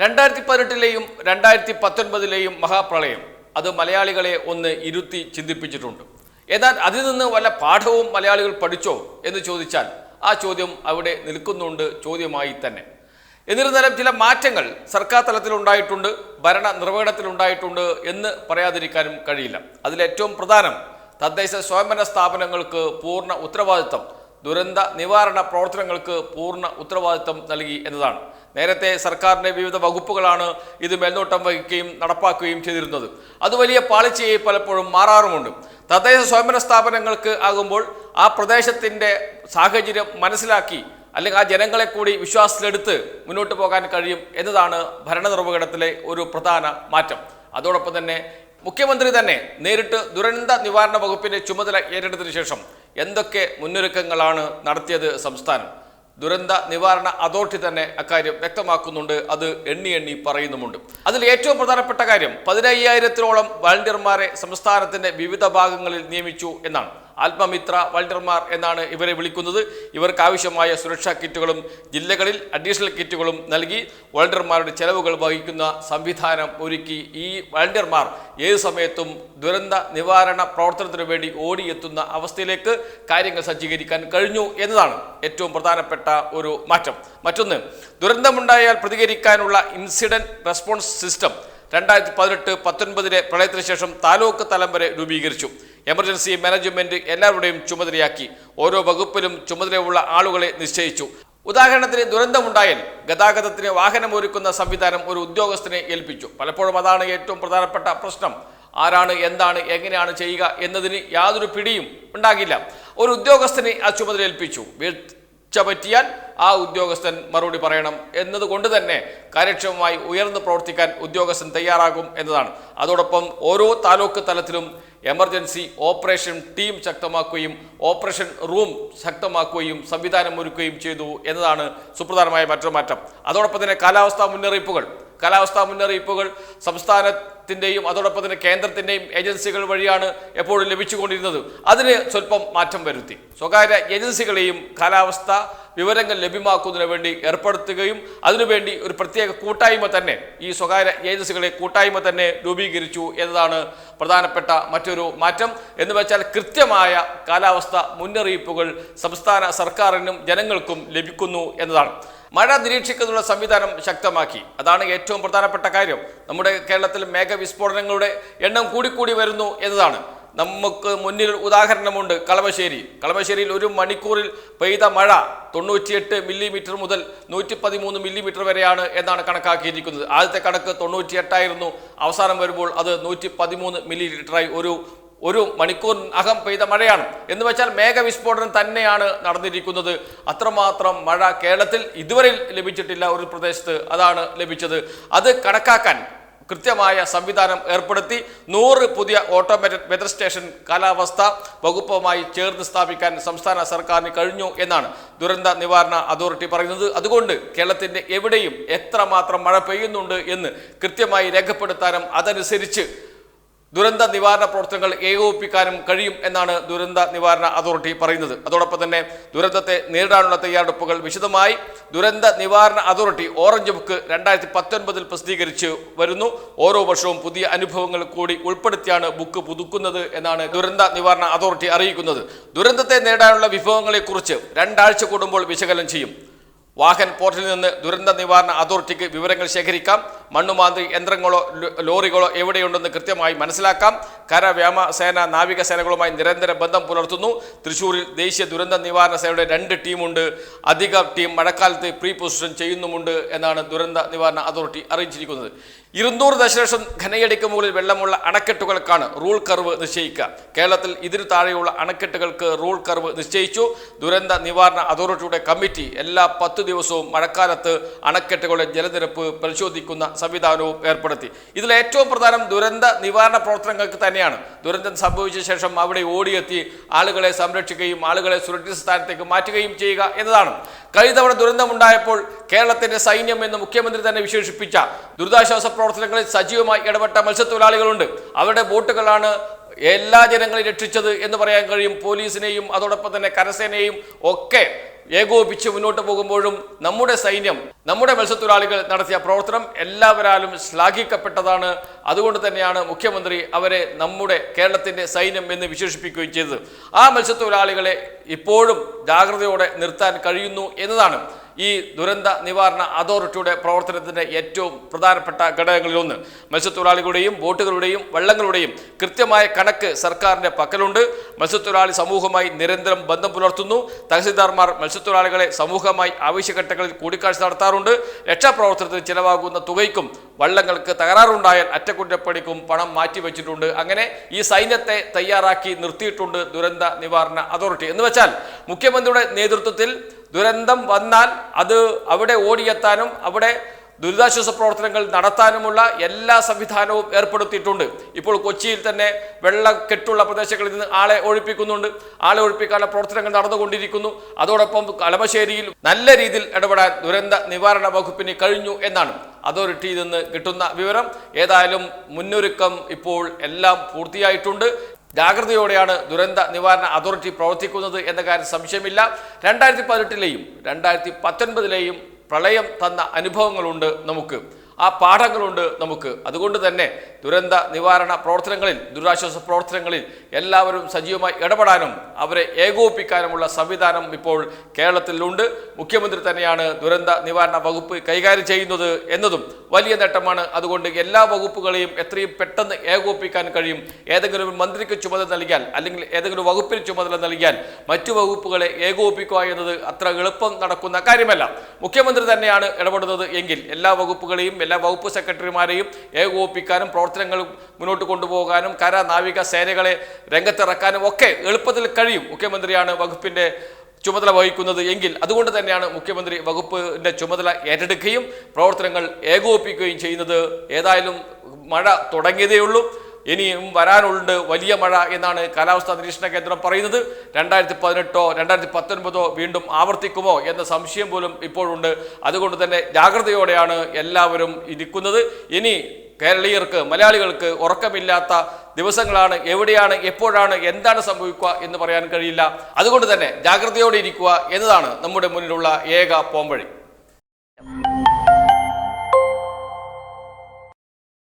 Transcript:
രണ്ടായിരത്തി പതിനെട്ടിലെയും രണ്ടായിരത്തി പത്തൊൻപതിലെയും മഹാപ്രളയം അത് മലയാളികളെ ഒന്ന് ഇരുത്തി ചിന്തിപ്പിച്ചിട്ടുണ്ട്. എന്നാൽ അതിൽ നിന്ന് വല്ല പാഠവും മലയാളികൾ പഠിച്ചോ എന്ന് ചോദിച്ചാൽ ആ ചോദ്യം അവിടെ നിൽക്കുന്നുണ്ട് ചോദ്യമായി തന്നെ. എന്നിരുന്നാലും ചില മാറ്റങ്ങൾ സർക്കാർ തലത്തിലുണ്ടായിട്ടുണ്ട് ഭരണ നിർവഹണത്തിലുണ്ടായിട്ടുണ്ട് എന്ന് പറയാതിരിക്കാനും കഴിയില്ല. അതിലേറ്റവും പ്രധാനം തദ്ദേശ സ്വയംഭരണ സ്ഥാപനങ്ങൾക്ക് പൂർണ ഉത്തരവാദിത്തം ദുരന്ത നിവാരണ പ്രവർത്തനങ്ങൾക്ക് പൂർണ ഉത്തരവാദിത്വം നൽകി എന്നതാണ്. നേരത്തെ സർക്കാരിന്റെ വിവിധ വകുപ്പുകളാണ് ഇത് മേൽനോട്ടം വഹിക്കുകയും നടപ്പാക്കുകയും ചെയ്തിരുന്നത്. അത് വലിയ പാളിച്ചയെ പലപ്പോഴും മാറാറുമുണ്ട്. തദ്ദേശ സ്വയംഭരണ സ്ഥാപനങ്ങൾക്ക് ആകുമ്പോൾ ആ പ്രദേശത്തിന്റെ സാഹചര്യം മനസ്സിലാക്കി അല്ലെങ്കിൽ ആ ജനങ്ങളെ കൂടി വിശ്വാസത്തിലെടുത്ത് മുന്നോട്ട് പോകാൻ കഴിയും എന്നതാണ് ഭരണനിർവഹണത്തിലെ ഒരു പ്രധാന മാറ്റം. അതോടൊപ്പം തന്നെ മുഖ്യമന്ത്രി തന്നെ നേരിട്ട് ദുരന്ത നിവാരണ വകുപ്പിന്റെ ചുമതല ഏറ്റെടുത്തതിനു ശേഷം എന്തൊക്കെ മുന്നൊരുക്കങ്ങളാണ് നടത്തിയത് സംസ്ഥാനം? ദുരന്ത നിവാരണ അതോറിറ്റി തന്നെ അക്കാര്യം വ്യക്തമാക്കുന്നുണ്ട്. അത് എണ്ണി എണ്ണി പറയുന്നുമുണ്ട്. അതിൽ ഏറ്റവും പ്രധാനപ്പെട്ട കാര്യം പതിനയ്യായിരത്തിലോളം വാളണ്ടിയർമാരെ സംസ്ഥാനത്തിന്റെ വിവിധ ഭാഗങ്ങളിൽ നിയമിച്ചു എന്നാണ്. ആത്മമിത്ര വൾഡർമാർ എന്നാണ് ഇവരെ വിളിക്കുന്നത്. ഇവർക്ക് ആവശ്യമായ സുരക്ഷാ കിറ്റുകളും ജില്ലകളിൽ അഡീഷണൽ കിറ്റുകളും നൽകി വൾഡർമാരുടെ ചെലവുകൾ വഹിക്കുന്ന സംവിധാനം ഒരുക്കി ഈ വൾഡർമാർ ഏത് സമയത്തും ദുരന്ത നിവാരണ പ്രവർത്തനത്തിനു വേണ്ടി ഓടിയെത്തുന്ന അവസ്ഥയിലേക്ക് കാര്യങ്ങൾ സജ്ജീകരിക്കാൻ കഴിഞ്ഞു എന്നതാണ് ഏറ്റവും പ്രധാനപ്പെട്ട ഒരു മാറ്റം. മറ്റൊന്ന് ദുരന്തമുണ്ടായാൽ പ്രതികരിക്കാനുള്ള ഇൻസിഡന്റ് റെസ്പോൺസ് സിസ്റ്റം രണ്ടായിരത്തി പതിനെട്ട് പത്തൊൻപതിലെ പ്രളയത്തിന് ശേഷം താലൂക്ക് തലം വരെ രൂപീകരിച്ചു. എമർജൻസി മാനേജ്മെന്റ് എല്ലാവരുടെയും ചുമതലയാക്കി. ഓരോ വകുപ്പിലും ചുമതലയുള്ള ആളുകളെ നിശ്ചയിച്ചു. ഉദാഹരണത്തിന് ദുരന്തമുണ്ടായാൽ ഗതാഗതത്തിന് വാഹനമൊരുക്കുന്ന സംവിധാനം ഒരു ഉദ്യോഗസ്ഥനെ ഏൽപ്പിച്ചു. പലപ്പോഴും അതാണ് ഏറ്റവും പ്രധാനപ്പെട്ട പ്രശ്നം. ആരാണ് എന്താണ് എങ്ങനെയാണ് ചെയ്യുക എന്നതിന് യാതൊരു പിടിയും ഉണ്ടാകില്ല. ഒരു ഉദ്യോഗസ്ഥനെ ആ ചുമതല ഏൽപ്പിച്ചു. വീഴ്ച പറ്റിയാൽ ആ ഉദ്യോഗസ്ഥൻ മറുപടി പറയണം എന്നതുകൊണ്ട് തന്നെ കാര്യക്ഷമമായി ഉയർന്നു പ്രവർത്തിക്കാൻ ഉദ്യോഗസ്ഥൻ തയ്യാറാകും എന്നതാണ്. അതോടൊപ്പം ഓരോ താലൂക്ക് തലത്തിലും എമർജൻസി ഓപ്പറേഷൻ ടീം ശക്തമാക്കുകയും ഓപ്പറേഷൻ റൂം ശക്തമാക്കുകയും സംവിധാനം ഒരുക്കുകയും ചെയ്തു എന്നതാണ് സുപ്രധാനമായ മറ്റൊരു മാറ്റം. അതോടൊപ്പം തന്നെ കാലാവസ്ഥാ മുന്നറിയിപ്പുകൾ. കാലാവസ്ഥാ മുന്നറിയിപ്പുകൾ സംസ്ഥാനത്തിന്റെയും അതോടൊപ്പം തന്നെ കേന്ദ്രത്തിന്റെയും ഏജൻസികൾ വഴിയാണ് എപ്പോഴും ലഭിച്ചുകൊണ്ടിരുന്നത്. അതിന് സ്വല്പം മാറ്റം വരുത്തി. സ്വകാര്യ ഏജൻസികളെയും കാലാവസ്ഥ വിവരങ്ങൾ ലഭ്യമാക്കുന്നതിന് വേണ്ടി ഏർപ്പെടുത്തുകയും അതിനുവേണ്ടി ഒരു പ്രത്യേക കൂട്ടായ്മ തന്നെ ഈ സ്വകാര്യ ഏജൻസികളെ കൂട്ടായ്മ തന്നെ രൂപീകരിച്ചു എന്നതാണ് പ്രധാനപ്പെട്ട മറ്റൊരു മാറ്റം. എന്ന് വെച്ചാൽ കൃത്യമായ കാലാവസ്ഥ മുന്നറിയിപ്പുകൾ സംസ്ഥാന സർക്കാരിനും ജനങ്ങൾക്കും ലഭിക്കുന്നു എന്നതാണ്. മഴ നിരീക്ഷിക്കുന്നതിനുള്ള സംവിധാനം ശക്തമാക്കി. അതാണ് ഏറ്റവും പ്രധാനപ്പെട്ട കാര്യം. നമ്മുടെ കേരളത്തിൽ മേഘവിസ്ഫോടനങ്ങളുടെ എണ്ണം കൂടിക്കൂടി വരുന്നു എന്നതാണ്. നമുക്ക് മുന്നിൽ ഉദാഹരണമുണ്ട് കളമശ്ശേരി. കളമശ്ശേരിയിൽ ഒരു മണിക്കൂറിൽ പെയ്ത മഴ തൊണ്ണൂറ്റിയെട്ട് മില്ലിമീറ്റർ മുതൽ നൂറ്റി പതിമൂന്ന് മില്ലിമീറ്റർ വരെയാണ് എന്നാണ് കണക്കാക്കിയിരിക്കുന്നത്. ആദ്യത്തെ കണക്ക് തൊണ്ണൂറ്റിയെട്ടായിരുന്നു. അവസാനം വരുമ്പോൾ അത് നൂറ്റി പതിമൂന്ന് മില്ലിമീറ്ററായി ഒരു ഒരു മണിക്കൂറിനകം പെയ്ത മഴയാണ്. എന്ന് വെച്ചാൽ മേഘവിസ്ഫോടനം തന്നെയാണ് നടന്നിരിക്കുന്നത്. അത്രമാത്രം മഴ കേരളത്തിൽ ഇതുവരെ ലഭിച്ചിട്ടില്ല ഒരു പ്രദേശത്ത് അതാണ് ലഭിച്ചത്. അത് കണക്കാക്കാൻ കൃത്യമായ സംവിധാനം ഏർപ്പെടുത്തി നൂറ് പുതിയ ഓട്ടോമേറ്റഡ് വെതർ സ്റ്റേഷൻ കാലാവസ്ഥ വകുപ്പുമായി ചേർന്ന് സ്ഥാപിക്കാൻ സംസ്ഥാന സർക്കാരിന് കഴിഞ്ഞു എന്നാണ് ദുരന്ത നിവാരണ അതോറിറ്റി പറയുന്നത്. അതുകൊണ്ട് കേരളത്തിന്റെ എവിടെയും എത്രമാത്രം മഴ പെയ്യുന്നുണ്ട് എന്ന് കൃത്യമായി രേഖപ്പെടുത്താനും അതനുസരിച്ച് ദുരന്ത നിവാരണ പ്രവർത്തനങ്ങൾ ഏകോപിപ്പിക്കാനും കഴിയും എന്നാണ് ദുരന്ത നിവാരണ അതോറിറ്റി പറയുന്നത്. അതോടൊപ്പം തന്നെ ദുരന്തത്തെ നേരിടാനുള്ള തയ്യാറെടുപ്പുകൾ വിശദമായി ദുരന്ത നിവാരണ അതോറിറ്റി ഓറഞ്ച് ബുക്ക് രണ്ടായിരത്തി പത്തൊൻപതിൽ പ്രസിദ്ധീകരിച്ച് വരുന്നു. ഓരോ വർഷവും പുതിയ അനുഭവങ്ങൾ കൂടി ഉൾപ്പെടുത്തിയാണ് ബുക്ക് പുതുക്കുന്നത് എന്നാണ് ദുരന്ത നിവാരണ അതോറിറ്റി അറിയിക്കുന്നത്. ദുരന്തത്തെ നേരിടാനുള്ള വിഭവങ്ങളെക്കുറിച്ച് രണ്ടാഴ്ച കൂടുമ്പോൾ വിശകലനം ചെയ്യും. വാഹൻ പോർട്ടലിൽ നിന്ന് ദുരന്ത നിവാരണ അതോറിറ്റിക്ക് വിവരങ്ങൾ ശേഖരിക്കാം. മണ്ണുമാന്തി യന്ത്രങ്ങളോ ലോറികളോ എവിടെയുണ്ടെന്ന് കൃത്യമായി മനസ്സിലാക്കാം. കര വ്യോമസേന നാവികസേനകളുമായി നാവിക സേനകളുമായി നിരന്തര ബന്ധം പുലർത്തുന്നു. തൃശൂരിൽ ദേശീയ ദുരന്ത നിവാരണ സേനയുടെ രണ്ട് ടീമുണ്ട്. അധിക ടീം മഴക്കാലത്ത് പ്രീ പൊസിഷൻ ചെയ്യുന്നുമുണ്ട് എന്നാണ് ദുരന്ത നിവാരണ അതോറിറ്റി അറിയിച്ചിരിക്കുന്നത്. ഇരുന്നൂറ് ദശലക്ഷം ഘനയടിക്ക് മുകളിൽ വെള്ളമുള്ള അണക്കെട്ടുകൾക്കാണ് റൂൾ കർവ് നിശ്ചയിക്കുക. കേരളത്തിൽ ഇതിനു താഴെയുള്ള അണക്കെട്ടുകൾക്ക് റൂൾ കർവ് നിശ്ചയിച്ചു. ദുരന്ത നിവാരണ അതോറിറ്റിയുടെ കമ്മിറ്റി എല്ലാ പത്ത് ദിവസവും മഴക്കാലത്ത് അണക്കെട്ടുകളുടെ ജലനിരപ്പ് പരിശോധിക്കുന്ന സംവിധാനവും ഏർപ്പെടുത്തി. ഇതിൽ ഏറ്റവും പ്രധാനം ദുരന്ത നിവാരണ പ്രവർത്തനങ്ങൾക്ക് തന്നെയാണ്. ദുരന്തം സംഭവിച്ച ശേഷം അവിടെ ഓടിയെത്തി ആളുകളെ സംരക്ഷിക്കുകയും ആളുകളെ സുരക്ഷിത സ്ഥാനത്തേക്ക് മാറ്റുകയും ചെയ്യുക എന്നതാണ്. കഴിഞ്ഞ തവണ ദുരന്തമുണ്ടായപ്പോൾ കേരളത്തിന്റെ സൈന്യം എന്ന് മുഖ്യമന്ത്രി തന്നെ വിശേഷിപ്പിച്ച ദുരിതാശ്വാസ പ്രവർത്തനങ്ങളിൽ സജീവമായി ഇടപെട്ട മത്സ്യത്തൊഴിലാളികളുണ്ട്. അവരുടെ ബോട്ടുകളാണ് എല്ലാ ജനങ്ങളെയും രക്ഷിച്ചത് എന്ന് പറയാൻ കഴിയും. പോലീസിനെയും അതോടൊപ്പം തന്നെ കരസേനയും ഒക്കെ ഏകോപിച്ച് മുന്നോട്ട് പോകുമ്പോഴും നമ്മുടെ സൈന്യം നമ്മുടെ മത്സ്യത്തൊഴിലാളികൾ നടത്തിയ പ്രവർത്തനം എല്ലാവരാലും ശ്ലാഘിക്കപ്പെട്ടതാണ്. അതുകൊണ്ട് തന്നെയാണ് മുഖ്യമന്ത്രി അവരെ നമ്മുടെ കേരളത്തിന്റെ സൈന്യം എന്ന് വിശേഷിപ്പിക്കുകയും ചെയ്തത്. ആ മത്സ്യത്തൊഴിലാളികളെ ഇപ്പോഴും ജാഗ്രതയോടെ നിർത്താൻ കഴിയുന്നു എന്നതാണ് ഈ ദുരന്ത നിവാരണ അതോറിറ്റിയുടെ പ്രവർത്തനത്തിന്റെ ഏറ്റവും പ്രധാനപ്പെട്ട ഘടകങ്ങളിലൊന്ന് മത്സ്യത്തൊഴിലാളികളുടെയും ബോട്ടുകളുടെയും വള്ളങ്ങളുടെയും കൃത്യമായ കണക്ക് സർക്കാരിന്റെ പക്കലുണ്ട്. മത്സ്യത്തൊഴിലാളി സമൂഹമായി നിരന്തരം ബന്ധം പുലർത്തുന്നു. തഹസിൽദാർമാർ മത്സ്യത്തൊഴിലാളികളെ സമൂഹമായി ആവശ്യഘട്ടങ്ങളിൽ കൂടിക്കാഴ്ച നടത്താറുണ്ട്. രക്ഷാപ്രവർത്തനത്തിന് ചിലവാകുന്ന തുകയ്ക്കും വള്ളങ്ങൾക്ക് തകരാറുണ്ടായാൽ അറ്റകുറ്റപ്പണിക്കും പണം മാറ്റിവെച്ചിട്ടുണ്ട്. അങ്ങനെ ഈ സൈന്യത്തെ തയ്യാറാക്കി നിർത്തിയിട്ടുണ്ട് ദുരന്ത നിവാരണ അതോറിറ്റി. എന്ന് വെച്ചാൽ മുഖ്യമന്ത്രിയുടെ നേതൃത്വത്തിൽ ദുരന്തം വന്നാൽ അത് അവിടെ ഓടിയെത്താനും അവിടെ ദുരിതാശ്വാസ പ്രവർത്തനങ്ങൾ നടത്താനുമുള്ള എല്ലാ സംവിധാനവും ഏർപ്പെടുത്തിയിട്ടുണ്ട്. ഇപ്പോൾ കൊച്ചിയിൽ തന്നെ വെള്ളക്കെട്ടുള്ള പ്രദേശങ്ങളിൽ നിന്ന് ആളെ ഒഴിപ്പിക്കുന്നുണ്ട്. ആളെ ഒഴിപ്പിക്കാനുള്ള പ്രവർത്തനങ്ങൾ നടന്നുകൊണ്ടിരിക്കുന്നു. അതോടൊപ്പം കളമശ്ശേരിയിൽ നല്ല രീതിയിൽ ഇടപെടാൻ ദുരന്ത നിവാരണ വകുപ്പിന് കഴിഞ്ഞു എന്നാണ് അതോറിറ്റിയിൽ നിന്ന് കിട്ടുന്ന വിവരം. ഏതായാലും മുന്നൊരുക്കം ഇപ്പോൾ എല്ലാം പൂർത്തിയായിട്ടുണ്ട്. ജാഗ്രതയോടെയാണ് ദുരന്ത നിവാരണ അതോറിറ്റി പ്രവർത്തിക്കുന്നത് എന്ന കാര്യം സംശയമില്ല. രണ്ടായിരത്തി പതിനെട്ടിലെയും രണ്ടായിരത്തി പത്തൊൻപതിലെയും പ്രളയം തന്ന അനുഭവങ്ങളുണ്ട് നമുക്ക്. ആ പാഠങ്ങളുണ്ട് നമുക്ക്. അതുകൊണ്ട് തന്നെ ദുരന്ത നിവാരണ പ്രവർത്തനങ്ങളിൽ ദുരിതാശ്വാസ പ്രവർത്തനങ്ങളിൽ എല്ലാവരും സജീവമായി ഇടപെടാനും അവരെ ഏകോപിപ്പിക്കാനുമുള്ള സംവിധാനം ഇപ്പോൾ കേരളത്തിലുണ്ട്. മുഖ്യമന്ത്രി തന്നെയാണ് ദുരന്ത നിവാരണ വകുപ്പ് കൈകാര്യം ചെയ്യുന്നത് എന്നതും വലിയ നേട്ടമാണ്. അതുകൊണ്ട് എല്ലാ വകുപ്പുകളെയും എത്രയും പെട്ടെന്ന് ഏകോപിപ്പിക്കാൻ കഴിയും. ഏതെങ്കിലും മന്ത്രിക്ക് ചുമതല നൽകിയാൽ അല്ലെങ്കിൽ ഏതെങ്കിലും വകുപ്പിന് ചുമതല നൽകിയാൽ മറ്റു വകുപ്പുകളെ ഏകോപിപ്പിക്കുക എന്നത് അത്ര എളുപ്പം നടക്കുന്ന കാര്യമല്ല. മുഖ്യമന്ത്രി തന്നെയാണ് ഇടപെടുന്നത് എങ്കിൽ എല്ലാ വകുപ്പുകളെയും എല്ലാ വകുപ്പ് സെക്രട്ടറിമാരെയും ഏകോപിപ്പിക്കാനും പ്രവർത്തനങ്ങൾ മുന്നോട്ട് കൊണ്ടുപോകാനും കര നാവിക സേനകളെ രംഗത്തിറക്കാനും ഒക്കെ എളുപ്പത്തിൽ കഴിയും. മുഖ്യമന്ത്രിയാണ് വകുപ്പിന്റെ ചുമതല വഹിക്കുന്നത് എങ്കിൽ അതുകൊണ്ട് തന്നെയാണ് മുഖ്യമന്ത്രി വകുപ്പിന്റെ ചുമതല ഏറ്റെടുക്കുകയും പ്രവർത്തനങ്ങൾ ഏകോപിപ്പിക്കുകയും ചെയ്യുന്നത്. ഏതായാലും മഴ തുടങ്ങിയതേ ഉള്ളൂ ഇനിയും വരാനുണ്ട് വലിയ മഴ എന്നാണ് കാലാവസ്ഥാ നിരീക്ഷണ കേന്ദ്രം പറയുന്നത്. രണ്ടായിരത്തി പതിനെട്ടോ രണ്ടായിരത്തി പത്തൊൻപതോ വീണ്ടും ആവർത്തിക്കുമോ എന്ന സംശയം പോലും ഇപ്പോഴുണ്ട്. അതുകൊണ്ട് തന്നെ ജാഗ്രതയോടെയാണ് എല്ലാവരും ഇരിക്കുന്നത്. ഇനി കേരളീയർക്ക് മലയാളികൾക്ക് ഉറക്കമില്ലാത്ത ദിവസങ്ങളാണ് എവിടെയാണ് എപ്പോഴാണ് എന്താണ് സംഭവിക്കുക എന്ന് പറയാൻ കഴിയില്ല. അതുകൊണ്ട് തന്നെ ജാഗ്രതയോടെ ഇരിക്കുക എന്നതാണ് നമ്മുടെ മുന്നിലുള്ള ഏക പോംവഴി.